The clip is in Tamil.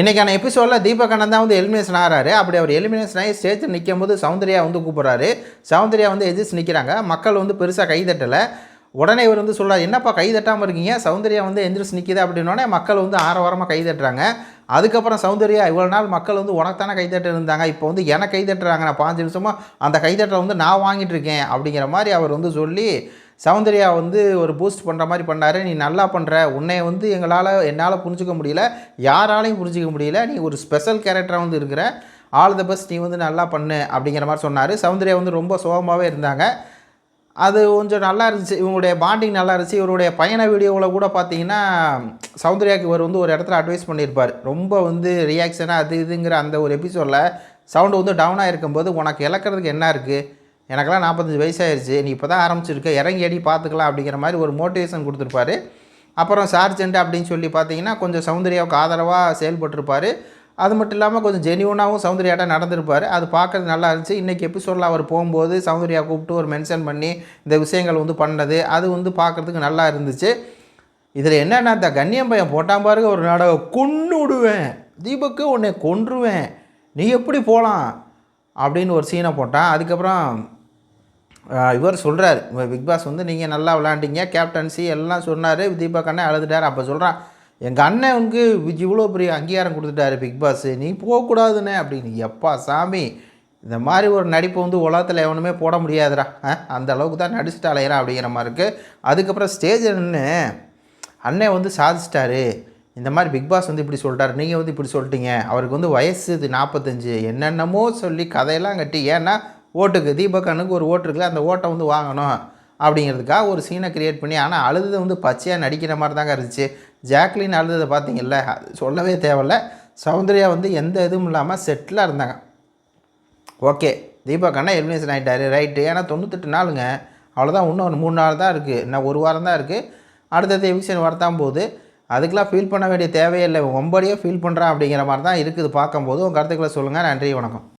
இன்றைக்கான எபிசோடில் தீபக் அண்ணன் தான் வந்து எலிமினேஷன் ஆகிறாரு. அப்படி அவர் எலிமினேஷன் ஆகி ஸ்டேஜில் நிற்கும் போது சௌந்தர்யா வந்து கூப்பிட்றாரு. சௌந்தர்யா வந்து எதிர்த்து நிற்கிறாங்க மக்கள் வந்து பெருசாக கைதட்டலை உடனே இவர் வந்து சொல்கிறார் என்னப்பா கை தட்டாமல் இருக்கீங்க? சௌந்தர்யா வந்து எந்திரிச்சு நிற்கிது அப்படின்னோடனே மக்கள் வந்து ஆரவாரமாக கை தட்டுறாங்க. அதுக்கப்புறம் சௌந்தர்யா இவ்வளோ நாள் மக்கள் வந்து உனக்கு தானே கைதட்டு இருந்தாங்க? இப்போ வந்து எனக்கு கை தட்டுறாங்க. நான் பாஞ்சு நிமிஷமாக அந்த கைதட்டலை வந்து நான் வாங்கிட்டு இருக்கேன். அப்படிங்கிற மாதிரி அவர் வந்து சொல்லி சௌந்தர்யா வந்து ஒரு பூஸ்ட் பண்ணுற மாதிரி பண்ணார். நீ நல்லா பண்ணுற உன்னை வந்து எங்களால் என்னால் புரிஞ்சுக்க முடியல. யாராலையும் புரிஞ்சிக்க முடியல. நீ ஒரு ஸ்பெஷல் கேரக்டராக வந்து இருக்கிற. ஆல் த பெஸ்ட் நீ வந்து நல்லா பண்ணு அப்படிங்கிற மாதிரி சொன்னார். சௌந்தர்யா வந்து ரொம்ப சோகமாகவே இருந்தாங்க. அது கொஞ்சம் நல்லா இருந்துச்சு. இவங்களுடைய பாண்டிங் நல்லா இருந்துச்சு. இவருடைய பயண வீடியோவில் கூட பார்த்தீங்கன்னா சௌந்தர்யாக்கு இவர் வந்து ஒரு இடத்துல அட்வைஸ் பண்ணியிருப்பார். ரொம்ப வந்து ரியாக்ஷனாக அது இதுங்கிற அந்த ஒரு எபிசோடில் சவுண்டு வந்து டவுனாக இருக்கும்போது உனக்கு இழக்கிறதுக்கு என்ன இருக்குது எனக்கெல்லாம் நாற்பத்தஞ்சு வயசாயிருச்சு. நீ இப்போ தான் ஆரம்பிச்சிருக்க. இறங்கி அடி பார்த்துக்கலாம் அப்படிங்கிற மாதிரி ஒரு மோட்டிவேஷன் கொடுத்துருப்பாரு. அப்புறம் சார்ஜெண்ட் அப்படின்னு சொல்லி பார்த்தீங்கன்னா கொஞ்சம் சௌந்தர்யாவுக்கு ஆதரவாக செயல்பட்டிருப்பார். அது மட்டும் இல்லாமல் கொஞ்சம் ஜெனியூனாகவும் சௌந்தர்யாட்ட நடந்திருப்பார். அது பார்க்கறது நல்லா இருந்துச்சு. இன்றைக்கி எபிசோடில் அவர் போகும்போது சௌந்தர்யா கூப்பிட்டு ஒரு மென்ஷன் பண்ணி இந்த விஷயங்கள் வந்து பண்ணது. அது வந்து பார்க்குறதுக்கு நல்லா இருந்துச்சு. இதில் என்னென்னா இந்த கண்ணியம் பையன் போட்டான் பாருங்க ஒரு நாடகம். கொன்று விடுவேன் தீபக்கு உன்னை கொன்றுவேன். நீ எப்படி போகலாம் அப்படின்னு ஒரு சீனை போட்டான். அதுக்கப்புறம் இவர் சொல்கிறார் பிக் பாஸ் வந்து நீங்கள் நல்லா விளாண்டிங்க கேப்டன்சி எல்லாம் சொன்னார் தீபக் அண்ணன் அழுதுட்டார். அப்போ சொல்கிறான் எங்கள் அண்ணனுக்கு வந்து இவ்வளோ பெரிய அங்கீகாரம் கொடுத்துட்டாரு பிக் பாஸ் நீ போகக்கூடாதுண்ணே. அப்படின்னு எப்பா சாமி இந்த மாதிரி ஒரு நடிப்பை வந்து உலகத்தில் எவனுமே போட முடியாதுடா. அந்த அளவுக்கு தான் நடிச்சுட்டு அலையிறான் அப்படிங்கிற மாதிரி இருக்குது அதுக்கப்புறம் ஸ்டேஜ் நின்று அண்ணன் வந்து சாதிச்சிட்டாரு. இந்த மாதிரி பிக் பாஸ் வந்து இப்படி சொல்கிறார் நீங்கள் வந்து இப்படி சொல்லிட்டீங்க. அவருக்கு வந்து வயசு இது நாற்பத்தஞ்சு என்னென்னமோ சொல்லி கதையெல்லாம் கட்டி ஏன்னா ஓட்டுக்கு தீபக் ஒரு ஓட்டு இருக்குது அந்த ஓட்டை வந்து வாங்கணும் அப்படிங்கிறதுக்காக ஒரு சீனை க்ரியேட் பண்ணி ஆனால் அழுது வந்து பச்சையாக நடிக்கிற மாதிரி தாங்க இருந்துச்சு. ஜாக்லின் அழுததை பார்த்தீங்கல்ல அது சொல்லவே தேவையில்ல. சௌந்தர்யா வந்து எந்த இதுவும் இல்லாமல் செட்டிலாக இருந்தாங்க. ஓகே தீபக் அண்ணா எலிமினேஷன் ஆகிட்டாரு ரைட்டு ஏன்னா தொண்ணூத்தெட்டு நாளுங்க. அவ்வளோதான் இன்னும் ஒரு மூணு நாள் தான் இருக்குது இன்னும் ஒரு வாரம் தான் இருக்குது அடுத்தது எவிக்ஷன் வரத்தான் போகுது. அதுக்கெலாம் ஃபீல் பண்ண வேண்டிய தேவையில்லை ஒம்படியே ஃபீல் பண்ணுறான் அப்படிங்கிற மாதிரி தான் இருக்குது. பார்க்கும்போது உங்கள் கருத்துக்களை சொல்லுங்கள் நன்றி வணக்கம்.